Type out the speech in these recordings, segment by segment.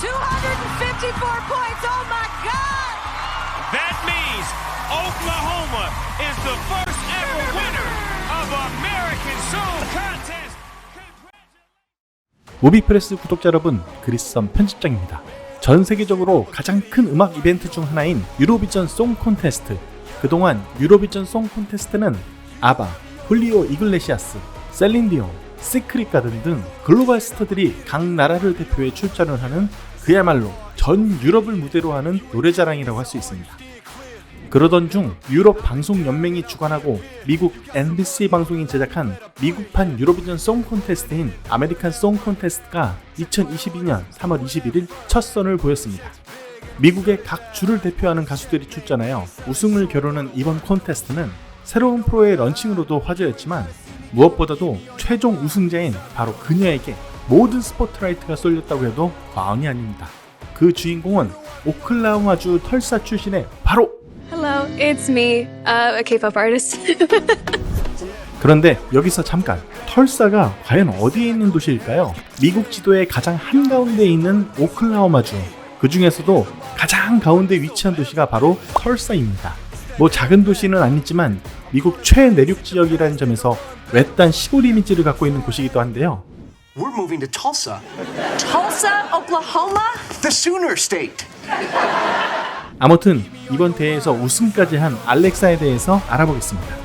254 points. Oh my God! That means Oklahoma is the first ever winner of American Song Contest. 무비프레스 구독자 여러분, 그리스선 편집장입니다. 전 세계적으로 가장 큰 음악 이벤트 중 하나인 유로비전 송 콘테스트. 그동안 유로비전 송 콘테스트는 아바, 훌리오 이글레시아스, 셀린디오, 시크릿 가든 등 글로벌 스타들이 각 나라를 대표해 출전을 하는 그야말로 전 유럽을 무대로 하는 노래자랑이라고 할 수 있습니다. 그러던 중 유럽 방송 연맹이 주관하고 미국 NBC 방송이 제작한 미국판 유로비전 송 콘테스트인 아메리칸 송 콘테스트가 2022년 3월 21일 첫 선을 보였습니다. 미국의 각 주를 대표하는 가수들이 출전하여 우승을 겨루는 이번 콘테스트는 새로운 프로의 런칭으로도 화제였지만 무엇보다도 최종 우승자인 바로 그녀에게 모든 스포트라이트가 쏠렸다고 해도 과언이 아닙니다. 그 주인공은 오클라호마주 털사 출신의 바로 Hello, it's me, uh, a K-pop artist. 그런데 여기서 잠깐 털사가 과연 어디에 있는 도시일까요? 미국 지도의 가장 한가운데에 있는 오클라호마주 그 중에서도 가장 가운데 위치한 도시가 바로 털사입니다. 뭐 작은 도시는 아니지만 미국 최내륙 지역이라는 점에서 외딴 시골 이미지를 갖고 있는 곳이기도 한데요. We're moving to Tulsa, Tulsa, Oklahoma? the Sooner State. 아무튼 이번 대회에서 우승까지 한 알렉사에 대해서 알아보겠습니다.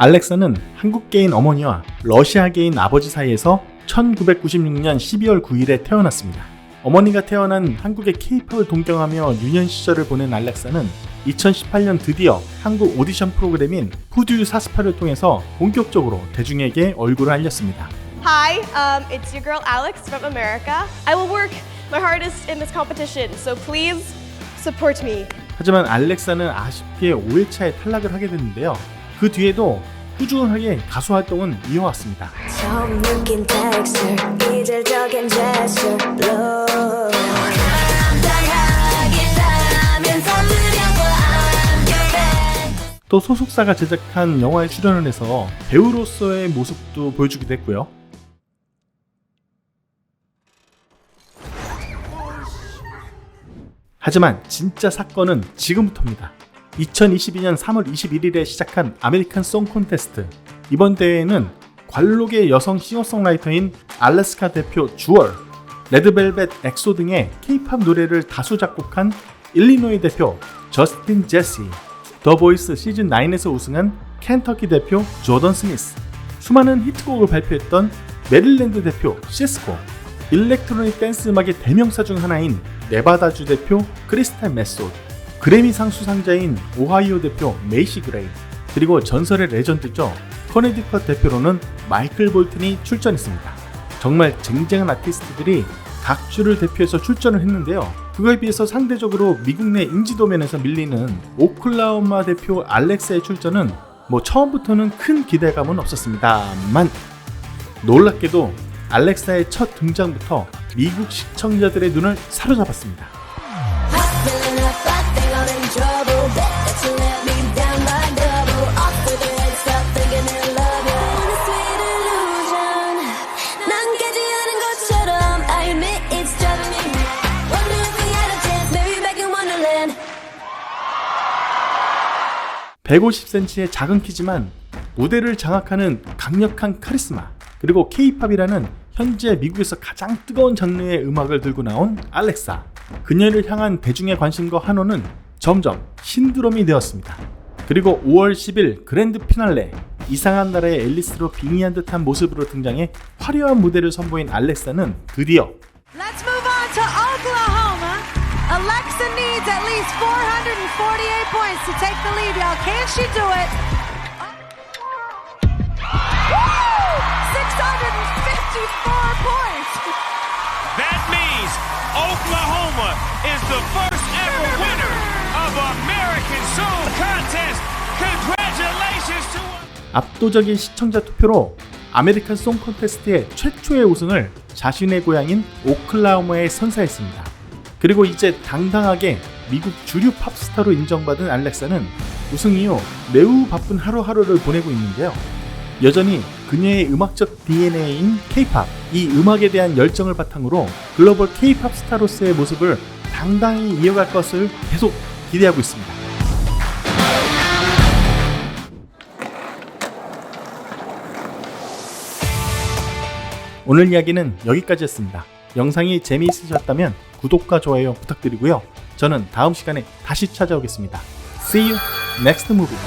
알렉사는 한국계인 어머니와 러시아계인 아버지 사이에서 1996년 12월 9일에 태어났습니다. 어머니가 태어난 한국의 케이팝을 동경하며 유년 시절을 보낸 알렉사는 2018년 드디어 한국 오디션 프로그램인 푸듀 48을 통해서 본격적으로 대중에게 얼굴을 알렸습니다. Hi, um, it's your girl Alex from America. I will work my hardest in this competition, so please support me. 하지만 알렉사는 아쉽게 5회차에 탈락을 하게 됐는데요. 그 뒤에도 꾸준하게 가수 활동은 이어왔습니다. 또 소속사가 제작한 영화에 출연을 해서 배우로서의 모습도 보여주기도 했고요. 하지만 진짜 사건은 지금부터입니다. 2022년 3월 21일에 시작한 아메리칸 송 콘테스트. 이번 대회에는 관록의 여성 싱어송라이터인 알래스카 대표 주얼, 레드벨벳 엑소 등의 케이팝 노래를 다수 작곡한 일리노이 대표 저스틴 제시, 더 보이스 시즌 9에서 우승한 켄터키 대표 조던 스미스, 수많은 히트곡을 발표했던 메릴랜드 대표 시스코, 일렉트로닉 댄스 음악의 대명사 중 하나인 네바다주 대표 크리스탈 메소드, 그래미상 수상자인 오하이오 대표 메이시 그레이, 그리고 전설의 레전드죠. 커네디컷 대표로는 마이클 볼튼이 출전했습니다. 정말 쟁쟁한 아티스트들이 각 주를 대표해서 출전을 했는데요. 그거에 비해서 상대적으로 미국 내 인지도 면에서 밀리는 오클라호마 대표 알렉사의 출전은 뭐 처음부터는 큰 기대감은 없었습니다만 놀랍게도 알렉사의 첫 등장부터 미국 시청자들의 눈을 사로잡았습니다. 150cm의 작은 키지만 무대를 장악하는 강력한 카리스마 그리고 K-팝이라는 현재 미국에서 가장 뜨거운 장르의 음악을 들고 나온 알렉사 그녀를 향한 대중의 관심과 환호는 점점 신드롬이 되었습니다. 그리고 5월 10일 그랜드 피날레 이상한 나라의 앨리스로 빙의한 듯한 모습으로 등장해 화려한 무대를 선보인 알렉사는 드디어 needs at least 448 points to take the lead, y'all. Can she do it? Woo! 654 points. That means Oklahoma is the first ever winner of American Song Contest. Congratulations to 압도적인 시청자 투표로 아메리칸 송 콘테스트의 최초의 우승을 자신의 고향인 오클라호마에 선사했습니다. 그리고 이제 당당하게 미국 주류 팝스타로 인정받은 알렉사는 우승 이후 매우 바쁜 하루하루를 보내고 있는데요. 여전히 그녀의 음악적 DNA인 K-팝, 이 음악에 대한 열정을 바탕으로 글로벌 K-팝 스타로서의 모습을 당당히 이어갈 것을 계속 기대하고 있습니다. 오늘 이야기는 여기까지였습니다. 영상이 재미있으셨다면 구독과 좋아요 부탁드리고요. 저는 다음 시간에 다시 찾아오겠습니다. See you next movie.